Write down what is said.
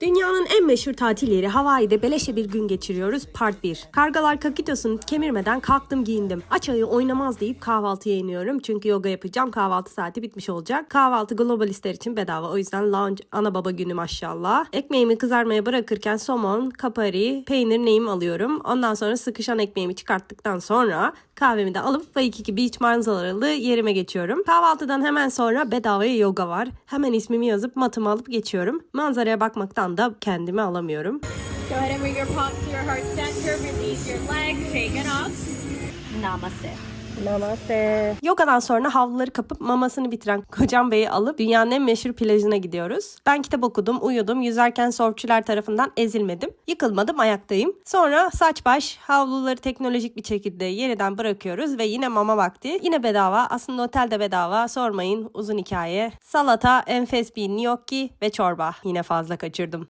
Dünyanın en meşhur tatil yeri Hawaii'de beleşe bir gün geçiriyoruz. Part 1. Kargalar kakitosunu kemirmeden kalktım giyindim. Aç ayı oynamaz deyip kahvaltıya iniyorum. Çünkü yoga yapacağım. Kahvaltı saati bitmiş olacak. Kahvaltı globalistler için bedava. O yüzden lounge ana baba günü maşallah. Ekmeğimi kızarmaya bırakırken somon, kapari, peynir neyim alıyorum. Ondan sonra sıkışan ekmeğimi çıkarttıktan sonra kahvemi de alıp Waikiki Beach manzaralı yerime geçiyorum. Kahvaltıdan hemen sonra bedavaya yoga var. Hemen ismimi yazıp matımı alıp geçiyorum. Manzaraya bakmaktan da kendimi alamıyorum. Go ahead and bring your palms to your heart center. Release your legs. Shake it off. Namaste. Namaste. Yogadan sonra havluları kapıp mamasını bitiren kocam beyi alıp dünyanın en meşhur plajına gidiyoruz. Ben kitap okudum, uyudum. Yüzerken surfçüler tarafından ezilmedim. Yıkılmadım, ayaktayım. Sonra saç baş havluları teknolojik bir şekilde yeniden bırakıyoruz ve yine mama vakti. Yine bedava. Aslında otelde bedava. Sormayın uzun hikaye. Salata, enfes bir gnocchi ve çorba. Yine fazla kaçırdım.